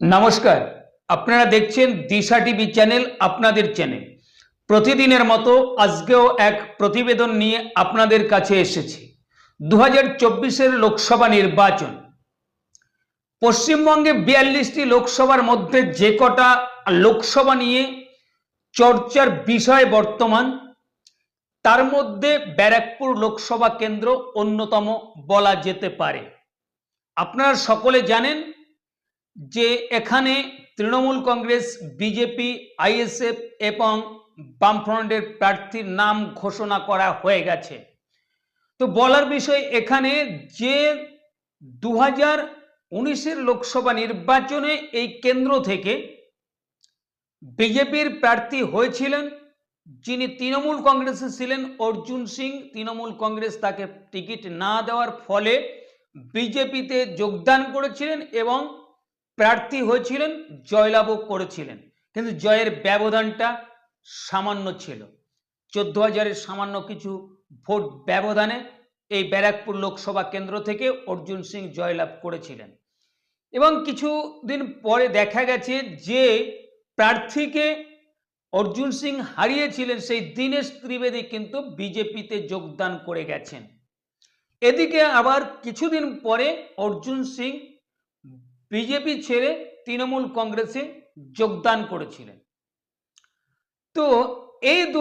নমস্কার, আপনারা দেখছেন দিশা টিভি চ্যানেল আপনাদের চ্যানেল। প্রতিদিনের মতো আজকেও এক প্রতিবেদন নিয়ে আপনাদের কাছে এসেছি। দু হাজার লোকসভা নির্বাচন। পশ্চিমবঙ্গে বিয়াল্লিশটি লোকসভার মধ্যে যে কটা লোকসভা নিয়ে চর্চার বিষয় বর্তমান, তার মধ্যে ব্যারাকপুর লোকসভা কেন্দ্র অন্যতম বলা যেতে পারে। আপনারা সকলে জানেন যে এখানে তৃণমূল কংগ্রেস, বিজেপি, আইএসএফ এবং বামফ্রন্টের প্রার্থীর নাম ঘোষণা করা হয়ে গেছে। তো বলার বিষয় এখানে যে দু হাজার উনিশের লোকসভা নির্বাচনে এই কেন্দ্র থেকে বিজেপির প্রার্থী হয়েছিলেন যিনি তৃণমূল কংগ্রেসে ছিলেন, অর্জুন সিং। তৃণমূল কংগ্রেস তাকে টিকিট না দেওয়ার ফলে বিজেপিতে যোগদান করেছিলেন এবং প্রার্থী হয়েছিলেন, জয়লাভও করেছিলেন। কিন্তু জয়ের ব্যবধানটা সামান্য ছিল। চোদ্দ হাজারের সামান্য কিছু ভোট ব্যবধানে এই ব্যারাকপুর লোকসভা কেন্দ্র থেকে অর্জুন সিং জয়লাভ করেছিলেন। এবং কিছু দিন পরে দেখা গেছে যে, প্রার্থীকে অর্জুন সিং হারিয়েছিলেন, সেই দীনেশ ত্রিবেদী কিন্তু বিজেপিতে যোগদান করে গেছেন। এদিকে আবার কিছুদিন পরে অর্জুন সিং বিজেপি ছেড়ে তৃণমূল কংগ্রেসে যোগদান করেছিলেন। তো এই দু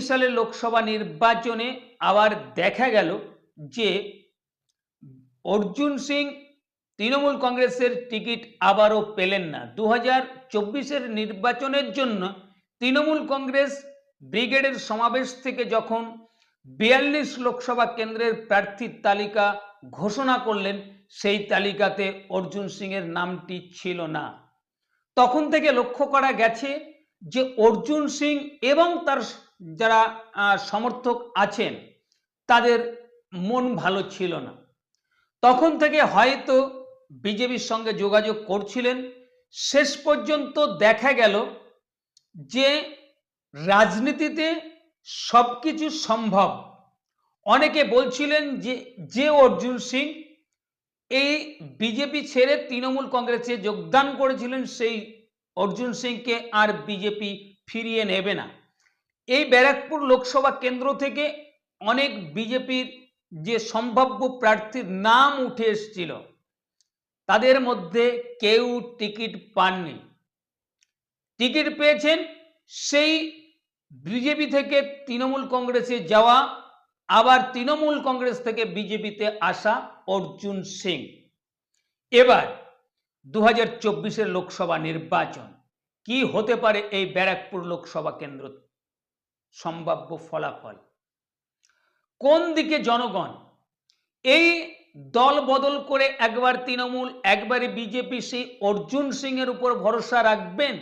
সালের লোকসভা নির্বাচনে আবার দেখা গেল যে অর্জুন সিং তৃণমূল কংগ্রেসের টিকিট আবারও পেলেন না। দু হাজার নির্বাচনের জন্য তৃণমূল কংগ্রেস ব্রিগেডের সমাবেশ থেকে যখন বিয়াল্লিশ লোকসভা কেন্দ্রের প্রার্থীর তালিকা ঘোষণা করলেন, সেই তালিকাতে অর্জুন সিং এর নামটি ছিল না। তখন থেকে লক্ষ্য করা গেছে যে অর্জুন সিং এবং তার যারা সমর্থক আছেন, তাদের মন ভালো ছিল না। তখন থেকে হয়তো বিজেপির সঙ্গে যোগাযোগ করছিলেন। শেষ পর্যন্ত দেখা গেল যে রাজনীতিতে সবকিছু সম্ভব। অনেকে বলছিলেন যে যে অর্জুন সিং এই বিজেপি ছেড়ে তৃণমূল কংগ্রেসে যোগদান করেছিলেন, সেই অর্জুন সিংকে আর বিজেপি ফিরিয়ে নেবে না। এই ব্যারাকপুর লোকসভা কেন্দ্র থেকে অনেক বিজেপির যে সম্ভাব্য প্রার্থীর নাম উঠে এসেছিল, তাদের মধ্যে কেউ টিকিট পাননি। টিকিট পেয়েছেন সেই বিজেপি থেকে তৃণমূল কংগ্রেসে যাওয়া আবার তৃণমূল কংগ্রেস থেকে বিজেপিতে আসা অর্জুন সিং। এবার দু হাজার লোকসভা নির্বাচন, কি হতে পারে এই ব্যারাকপুর লোকসভা কেন্দ্র? সম্ভাব্য ফলাফল। কোন দিকে জনগণ? এই দল বদল করে একবার তৃণমূল, একবারে বিজেপি, সেই অর্জুন সিং এর উপর ভরসা রাখবেন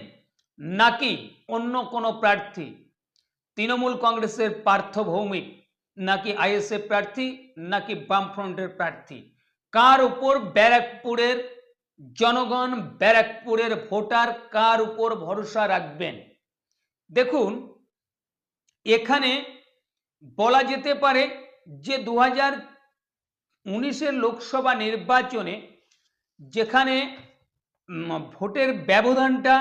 নাকি অন্য কোনো প্রার্থী? তৃণমূল কংগ্রেসের পার্থ ভৌমিক নাকি আইএসএফ প্রার্থী নাকি বামফ্রন্টের প্রার্থী? কার উপর ব্যারাকপুরের জনগণ, ব্যারাকপুরের ভোটার কার উপর ভরসা রাখবেন? দেখুন, এখানে বলা যেতে পারে যে দু হাজার উনিশের লোকসভা নির্বাচনে যেখানে ভোটের ব্যবধানটা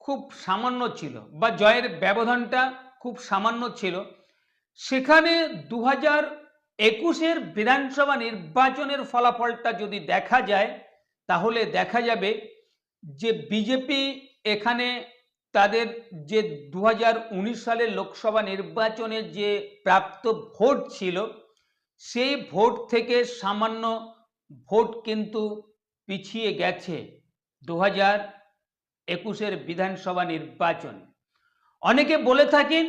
খুব সামান্য ছিল বা জয়ের ব্যবধানটা খুব সামান্য ছিল সেখানে দু হাজার একুশের বিধানসভা নির্বাচনের ফলাফলটা যদি দেখা যায়, তাহলে দেখা যাবে যে বিজেপি এখানে তাদের যে দু সালের লোকসভা নির্বাচনে যে প্রাপ্ত ভোট ছিল, সেই ভোট থেকে সামান্য ভোট কিন্তু পিছিয়ে গেছে দু হাজার একুশের বিধানসভা নির্বাচন। অনেকে বলে থাকেন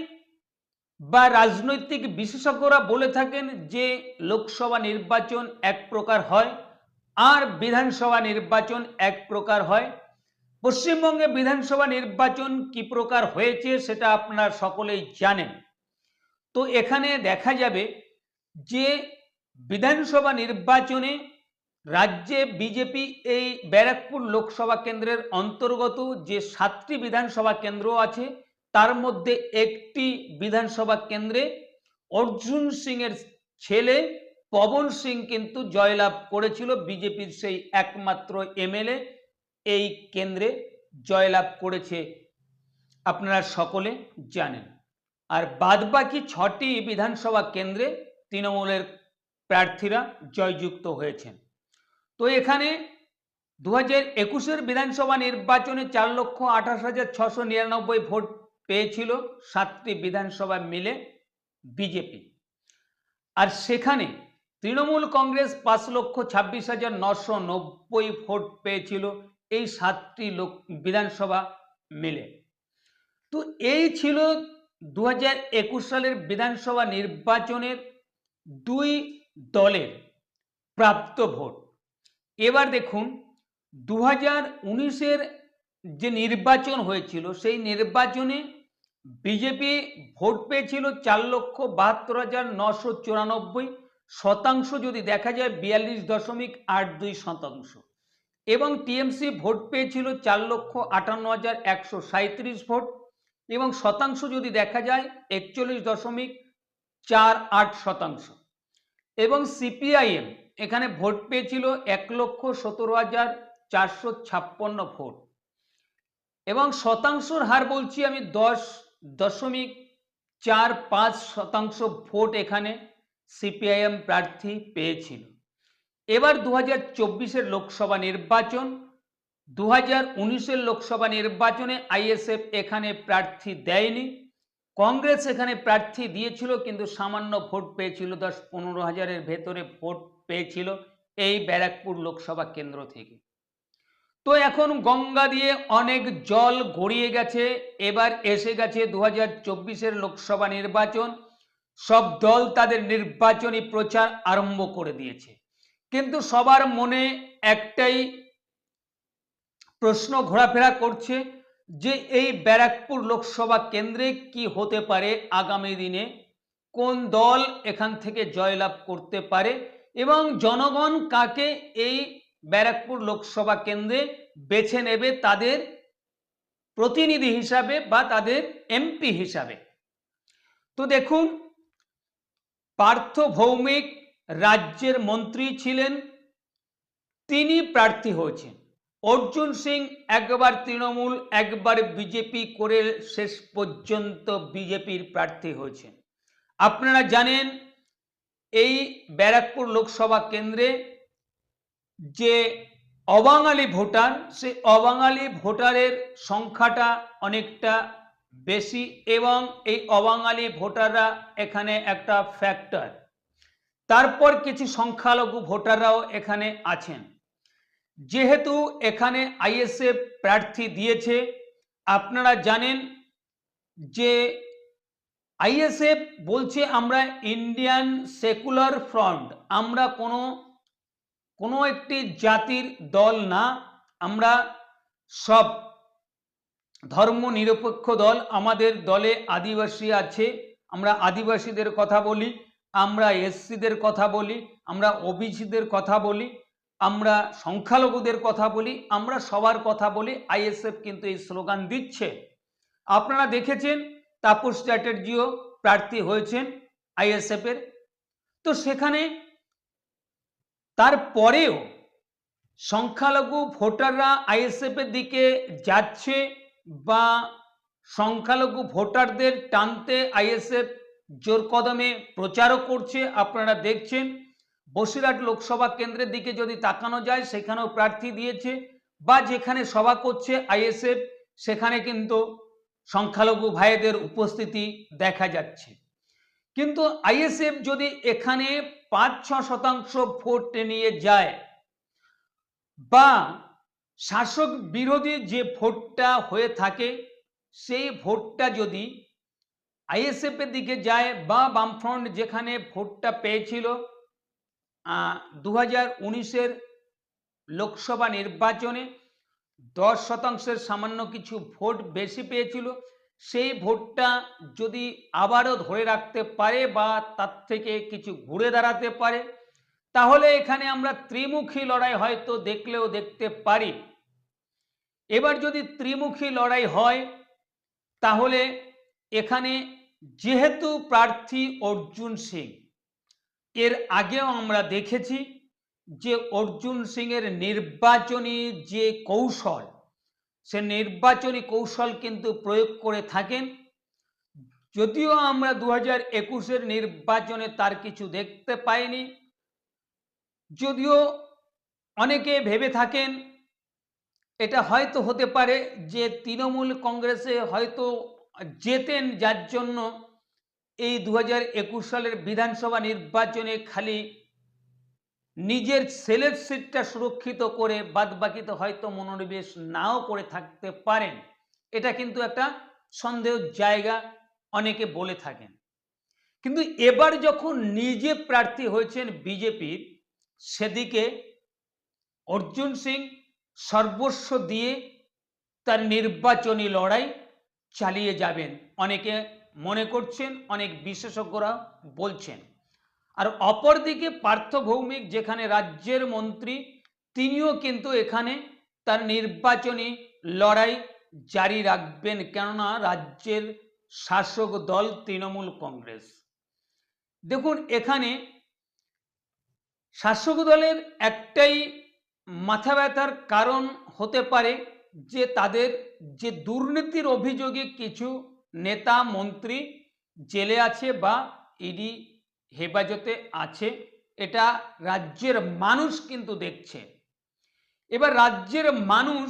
বা রাজনৈতিক বিশেষজ্ঞরা বলে থাকেন যে লোকসভা নির্বাচন এক প্রকার হয় আর বিধানসভা নির্বাচন এক প্রকার হয়। পশ্চিমবঙ্গে বিধানসভা নির্বাচন কি প্রকার হয়েছে সেটা আপনারা সকলেই জানেন। তো এখানে দেখা যাবে যে বিধানসভা নির্বাচনে রাজ্যে বিজেপি এই ব্যারাকপুর লোকসভা কেন্দ্রের অন্তর্গত যে সাতটি বিধানসভা কেন্দ্র আছে তার মধ্যে একটি বিধানসভা কেন্দ্রে অর্জুন সিং এর ছেলে পবন সিং কিন্তু জয়লাভ করেছিল। বিজেপির সেই একমাত্র এমএলএ এই কেন্দ্রে জয়লাভ করেছে। আপনারা সকলে জানেন। আর বাদবাকি ছটি বিধানসভা কেন্দ্রে তৃণমূলের প্রার্থীরা জয়যুক্ত হয়েছেন। তো এখানে দু হাজার একুশের বিধানসভা নির্বাচনে চার লক্ষ আঠাশ হাজার ছশো নিরানব্বই ভোট পেয়েছিল সাতটি বিধানসভা মিলে বিজেপি। আর সেখানে তৃণমূল কংগ্রেস পাঁচ লক্ষ ছাব্বিশ হাজার নশো নব্বই ভোট পেয়েছিল এই সাতটি লোক বিধানসভা মিলে। তো এই ছিল দু হাজার একুশ সালের বিধানসভা নির্বাচনের দুই দলের প্রাপ্ত ভোট। এবার দেখুন দু হাজার যে নির্বাচন হয়েছিল, সেই নির্বাচনে বিজেপি ভোট পেয়েছিল চার লক্ষ বাহাত্তর হাজার নশো চুরানব্বই শতাংশ যদি দেখা যায় বিয়াল্লিশ দশমিক আট দুই শতাংশ। এবং টিএমসি ভোট পেয়েছিল চার লক্ষ আটান্ন হাজার একশো সাঁত্রিশ ভোট। এবং শতাংশ যদি দেখা যায় একচল্লিশ দশমিক চার আট শতাংশ। এবং সিপিআইএম এখানে ভোট পেয়েছিল এক লক্ষ সতেরো হাজার চারশো ছাপ্পান্ন ভোট। এবং শতাংশর হার বলছি আমি দশ দশমিক চার পাঁচ শতাংশ ভোট এখানে সিপিআইএম প্রার্থী পেয়েছিল। এবার দু হাজার লোকসভা নির্বাচন দু হাজার উনিশের লোকসভা নির্বাচনে আইএসএফ এখানে প্রার্থী দেয়নি। কংগ্রেস এখানে প্রার্থী দিয়েছিল, কিন্তু সামান্য ভোট পেয়েছিল, দশ পনেরো হাজারের ভেতরে ভোট পেয়েছিল এই ব্যারাকপুর লোকসভা কেন্দ্র থেকে। তো এখন গঙ্গা দিয়ে অনেক জল গড়িয়ে গেছে, এবার এসে গেছে দু হাজার লোকসভা নির্বাচন। সব দল তাদের নির্বাচনী প্রচার আরম্ভ করে দিয়েছে। কিন্তু সবার মনে একটাই প্রশ্ন ঘোরাফেরা করছে যে এই ব্যারাকপুর লোকসভা কেন্দ্রে কি হতে পারে আগামী দিনে? কোন দল এখান থেকে জয়লাভ করতে পারে? এবং জনগণ কাকে এই ব্যারাকপুর লোকসভা কেন্দ্রে বেছে নেবে তাদের প্রতিনিধি হিসাবে বা তাদের এমপি হিসাবে। তো দেখুন, পার্থ ভৌমিক রাজ্যের মন্ত্রী ছিলেন, তিনি প্রার্থী হয়েছেন। অর্জুন সিং একবার তৃণমূল, একবার বিজেপি করে শেষ পর্যন্ত বিজেপির প্রার্থী হয়েছেন। আপনারা জানেন, এই ব্যারাকপুর লোকসভা কেন্দ্রে যে অবাঙালি ভোটার সে অবাঙালি ভোটারের সংখ্যাটা অনেকটা বেশি এবং এই অবাঙালি ভোটাররা এখানে একটা ফ্যাক্টর তারপর কিছু সংখ্যালঘু ভোটাররাও এখানে আছেন। যেহেতু এখানে আইএসএফ প্রার্থী দিয়েছে, আপনারা জানেন যে আইএসএফ বলছে আমরা ইন্ডিয়ান সেকুলার ফ্রন্ট, আমরা কোনো কোনো একটি জাতির দল না, আমরা সব ধর্ম নিরপেক্ষ দল, আমাদের দলে আদিবাসী আছে, আমরা আদিবাসীদের কথা বলি, আমরা এসসিদের কথা বলি, আমরা ওবিসিদের কথা বলি, আমরা সংখ্যালঘুদের কথা বলি, আমরা সবার কথা বলি, আইএসএফ কিন্তু এই স্লোগান দিচ্ছে। আপনারা দেখেছেন, তাপস চ্যাটার্জিও প্রার্থী হয়েছেন আইএসএফের। তো সেখানে তারপরেও সংখ্যালঘু ভোটাররা আইএসএফের দিকে যাচ্ছে বা সংখ্যালঘু ভোটারদের টানতে আইএসএফ জোর কদমে প্রচারও করছে, আপনারা দেখছেন। বসিরহাট লোকসভা কেন্দ্রের দিকে যদি তাকানো যায়, সেখানেও প্রার্থী দিয়েছে বা যেখানে সভা করছে আইএসএফ, সেখানে কিন্তু সংখ্যালঘু ভাইদের উপস্থিতি দেখা যাচ্ছে। কিন্তু আইএসএফ যদি এখানে পাঁচ ছ শতাংশ ভোট নিয়ে যায় বা শাসক বিরোধী যে ভোটটা হয়ে থাকে, সেই ভোটটা যদি আইএসএফ এর দিকে যায় বা বামফ্রন্ট যেখানে ভোটটা পেয়েছিল দু হাজার উনিশের লোকসভা নির্বাচনে দশ শতাংশের সামান্য কিছু ভোট বেশি পেয়েছিল সেই ভোটটা যদি আবারও ধরে রাখতে পারে বা তার থেকে কিছু ঘুরে দাঁড়াতে পারে, তাহলে এখানে আমরা ত্রিমুখী লড়াই হয়তো দেখলেও দেখতে পারি। এবার যদি ত্রিমুখী লড়াই হয়, তাহলে এখানে যেহেতু প্রার্থী অর্জুন সিং, এর আগেও আমরা দেখেছি যে অর্জুন সিং এর নির্বাচনী যে কৌশল সে নির্বাচনী কৌশল কিন্তু প্রয়োগ করে থাকেন। যদিও আমরা দু হাজার একুশের নির্বাচনে তার কিছু দেখতে পাইনি, যদিও অনেকে ভেবে থাকেন, এটা হয়তো হতে পারে যে তৃণমূল কংগ্রেসে হয়তো জেতেন যার জন্য এই দু হাজার একুশ সালের বিধানসভা নির্বাচনে খালি নিজের সেলের সিটটা সুরক্ষিত করে বাদ বাকিতে হয়তো মনোনিবেশ নাও করে থাকতে পারেন। এটা কিন্তু একটা সন্দেহ জায়গা অনেকে বলে থাকেন। কিন্তু এবার যখন নিজে প্রার্থী হয়েছেন বিজেপির, সেদিকে অর্জুন সিং সর্বস্ব দিয়ে তার নির্বাচনী লড়াই চালিয়ে যাবেন। অনেকে মনে করছেন, অনেক বিশেষজ্ঞরা বলছেন। আর অপরদিকে পার্থ ভৌমিক যেখানে রাজ্যের মন্ত্রী, তিনিও কিন্তু এখানে তার নির্বাচনী লড়াই জারি রাখবেন কেননা রাজ্যের শাসক দল তৃণমূল কংগ্রেস। দেখুন, এখানে শাসক দলের একটাই মাথা ব্যথার কারণ হতে পারে যে তাদের যে দুর্নীতির অভিযোগে কিছু নেতা, মন্ত্রী জেলে আছে বা ইডি হেফাজতে আছে, এটা রাজ্যের মানুষ কিন্তু দেখছে। এবার রাজ্যের মানুষ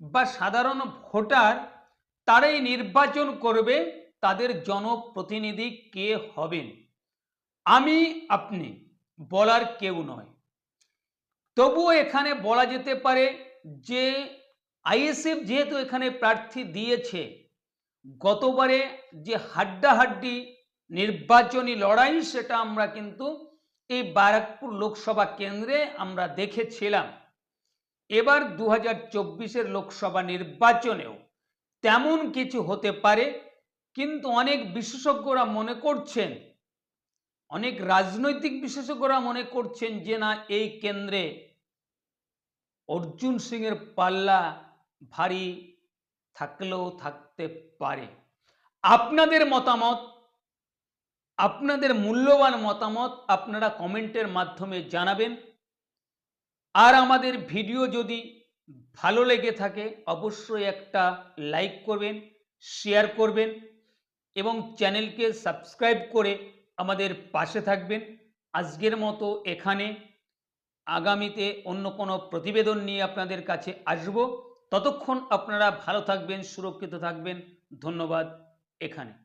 বা সাধারণ ভোটার তারাই নির্বাচন করবে, তাদের জনপ্রতিনিধি কে হবেন? আমি, আপনি, বলার কেউ নয়। তবুও এখানে বলা যেতে পারে যে, আইএসএফ যেহেতু এখানে প্রার্থী দিয়েছে, গতবারে যে হাড্ডাহাড্ডি নির্বাচনী লড়াই সেটা আমরা কিন্তু এই বারাকপুর লোকসভা কেন্দ্রে আমরা দেখেছিলাম। এবার দু হাজার লোকসভা নির্বাচনেও তেমন কিছু হতে পারে, কিন্তু অনেক বিশেষজ্ঞরা মনে করছেন, অনেক রাজনৈতিক বিশেষজ্ঞরা মনে করছেন যে না, এই কেন্দ্রে অর্জুন সিং এর পাল্লা ভারী থাকলেও থাকতে পারে। আপনাদের মতামত? আপনাদের মূল্যবান মতামত আপনারা কমেন্টের মাধ্যমে জানাবেন। আর আমাদের ভিডিও যদি ভালো লেগে থাকে, অবশ্যই একটা লাইক করবেন, শেয়ার করবেন এবং চ্যানেলকে সাবস্ক্রাইব করে আমাদের পাশে থাকবেন। আজকের মতো এখানে। আগামীতে অন্য কোনো প্রতিবেদন নিয়ে আপনাদের কাছে আসব। ততক্ষণ আপনারা ভালো থাকবেন, সুরক্ষিত থাকবেন। ধন্যবাদ এখানে।